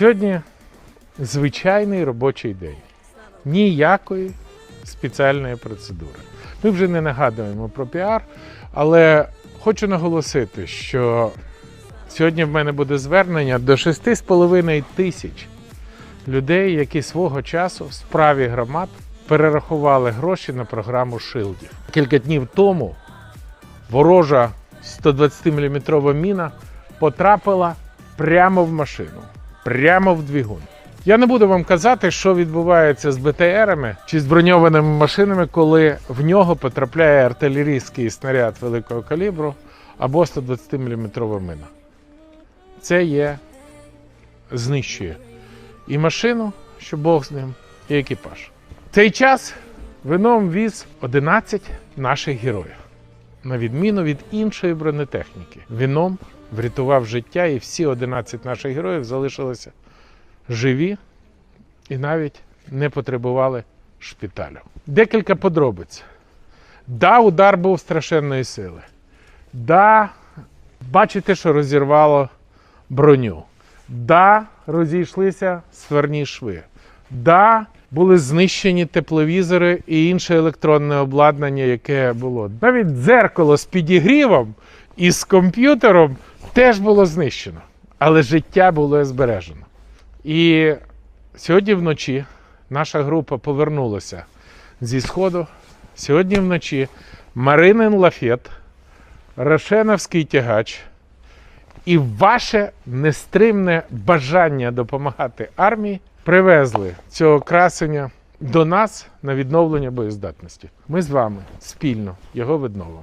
Сьогодні звичайний робочий день. Ніякої спеціальної процедури. Ми вже не нагадуємо про піар, але хочу наголосити, що сьогодні в мене буде звернення до 6,5 тисяч людей, які свого часу в справі громад перерахували гроші на програму Шилдів. Кілька днів тому ворожа 120-мм міна потрапила прямо в машину, прямо в двигун. Я не буду вам казати, що відбувається з БТРами чи з броньованими машинами, коли в нього потрапляє артилерійський снаряд великого калібру або 120-мм мина. Це є знищує і машину, що Бог з ним, і екіпаж. В цей час вином віз 11 наших героїв. На відміну від іншої бронетехніки. Віном врятував життя, і всі 11 наших героїв залишилися живі і навіть не потребували шпиталю. Декілька подробиць. Да, удар був страшенної сили. Да, бачите, що розірвало броню. Да, розійшлися сверні шви. Да, були знищені тепловізори і інше електронне обладнання, яке було. Навіть дзеркало з підігрівом і з комп'ютером теж було знищено. Але життя було збережено. І сьогодні вночі наша група повернулася зі сходу. Сьогодні вночі Маринин Лафет, Рошеновський тягач і ваше нестримне бажання допомагати армії привезли цього красення до нас на відновлення боєздатності. Ми з вами спільно його відновимо.